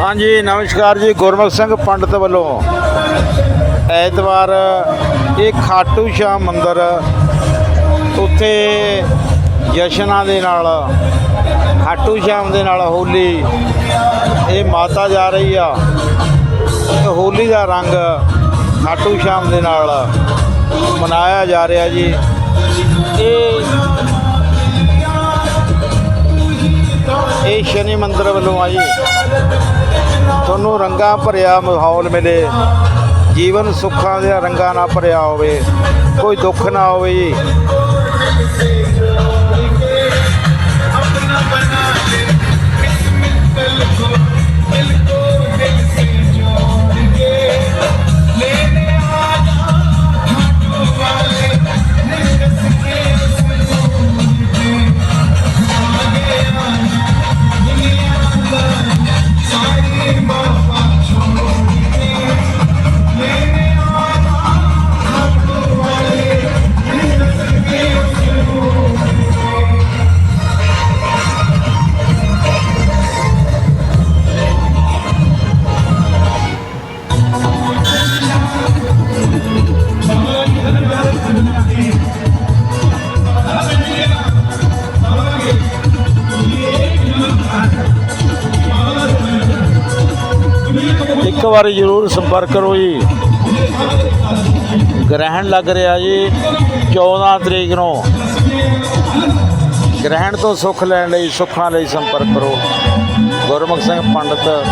ਹਾਂਜੀ, ਨਮਸਕਾਰ ਜੀ, ਗੁਰਮੁਖ ਸਿੰਘ ਪੰਡਤ ਵੱਲੋਂ। ਐਤਵਾਰ, ਇਹ ਖਾਟੂ ਸ਼ਾਹ ਮੰਦਿਰ, ਉੱਥੇ ਜਸ਼ਨਾਂ ਦੇ ਨਾਲ, ਖਾਟੂ ਸ਼ਾਮ ਦੇ ਨਾਲ ਹੋਲੀ, ਇਹ ਮਾਤਾ ਜਾ ਰਹੀ ਆ। ਹੋਲੀ ਦਾ ਰੰਗ ਖਾਟੂ ਸ਼ਾਮ ਦੇ ਨਾਲ ਮਨਾਇਆ ਜਾ ਰਿਹਾ ਜੀ। ਇਹ ਇਹ ਸ਼ਨੀ ਮੰਦਰ ਵੱਲੋਂ ਆਈ। ਤੁਹਾਨੂੰ ਰੰਗਾਂ ਭਰਿਆ ਮਾਹੌਲ ਮਿਲੇ। ਜੀਵਨ ਸੁੱਖਾਂ ਦੇ ਰੰਗਾਂ ਨਾਲ ਭਰਿਆ ਹੋਵੇ। ਕੋਈ ਦੁੱਖ ਨਾ ਹੋਵੇ ਜੀ। ਇੱਕ ਵਾਰੀ ਜ਼ਰੂਰ ਸੰਪਰਕ ਕਰੋ ਜੀ। ਗ੍ਰਹਿਣ ਲੱਗ ਰਿਹਾ ਜੀ 14 ਤਰੀਕ ਨੂੰ। ਗ੍ਰਹਿਣ ਤੋਂ ਸੁੱਖ ਲੈਣ ਲਈ, ਸੁੱਖਾਂ ਲਈ ਸੰਪਰਕ ਕਰੋ। ਗੁਰਮੁਖ ਸਿੰਘ ਪੰਡਤ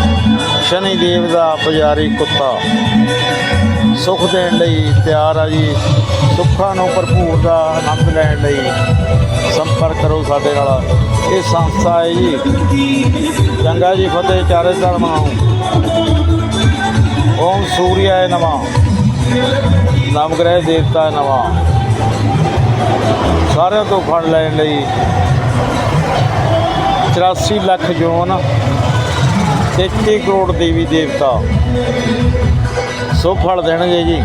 ਸ਼ਨੀ ਦੇਵ ਦਾ ਪੁਜਾਰੀ ਕੁੱਤਾ। ਸੁੱਖ ਦੇਣ ਲਈ ਤਿਆਰ ਆ ਜੀ। ਸੁੱਖਾਂ ਨੂੰ ਭਰਪੂਰ ਦਾ ਆਨੰਦ ਲੈਣ ਲਈ ਸੰਪਰਕ ਕਰੋ ਸਾਡੇ ਨਾਲ। ਇਹ ਸੰਸਥਾ ਹੈ ਜੀ। ਚੰਗਾ ਜੀ, ਫਤਿਹ, ਚਾਰੇ ਧਰਮਾਂ ਨੂੰ। ਓਮ ਸੂਰਿਆਏ ਨਮः ਨਵਗ੍ਰਹਿ ਦੇਵਤਾ ਨਵਾਂ ਸਾਰਿਆਂ ਤੋਂ ਫੜ ਲੈਣ ਲਈ 84 ਲੱਖ ਜੋਨ 33 ਕਰੋੜ ਦੇਵੀ ਦੇਵਤਾ ਸੋ ਫਲ ਦੇਣਗੇ ਜੀ